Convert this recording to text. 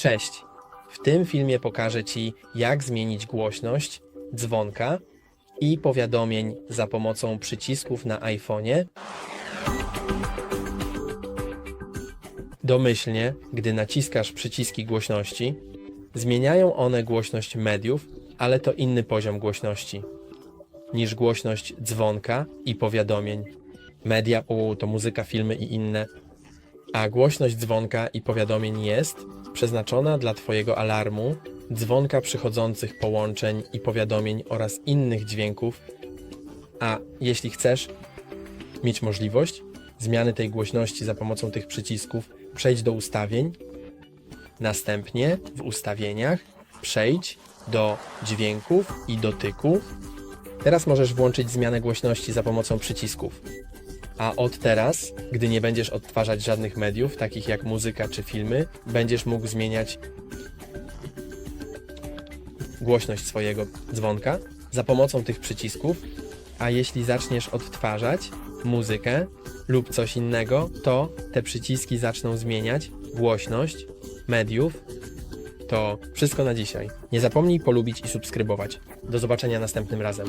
Cześć! W tym filmie pokażę Ci, jak zmienić głośność dzwonka i powiadomień za pomocą przycisków na iPhone'ie. Domyślnie, gdy naciskasz przyciski głośności, zmieniają one głośność mediów, ale to inny poziom głośności niż głośność dzwonka i powiadomień. Media u to muzyka, filmy i inne a głośność dzwonka i powiadomień jest przeznaczona dla Twojego alarmu, dzwonka przychodzących połączeń i powiadomień oraz innych dźwięków. A jeśli chcesz mieć możliwość zmiany tej głośności za pomocą tych przycisków, przejdź do ustawień. Następnie w ustawieniach przejdź do dźwięków i dotyku. Teraz możesz włączyć zmianę głośności za pomocą przycisków. A od teraz, gdy nie będziesz odtwarzać żadnych mediów, takich jak muzyka czy filmy, będziesz mógł zmieniać głośność swojego dzwonka za pomocą tych przycisków. A jeśli zaczniesz odtwarzać muzykę lub coś innego, to te przyciski zaczną zmieniać głośność mediów. To wszystko na dzisiaj. Nie zapomnij polubić i subskrybować. Do zobaczenia następnym razem.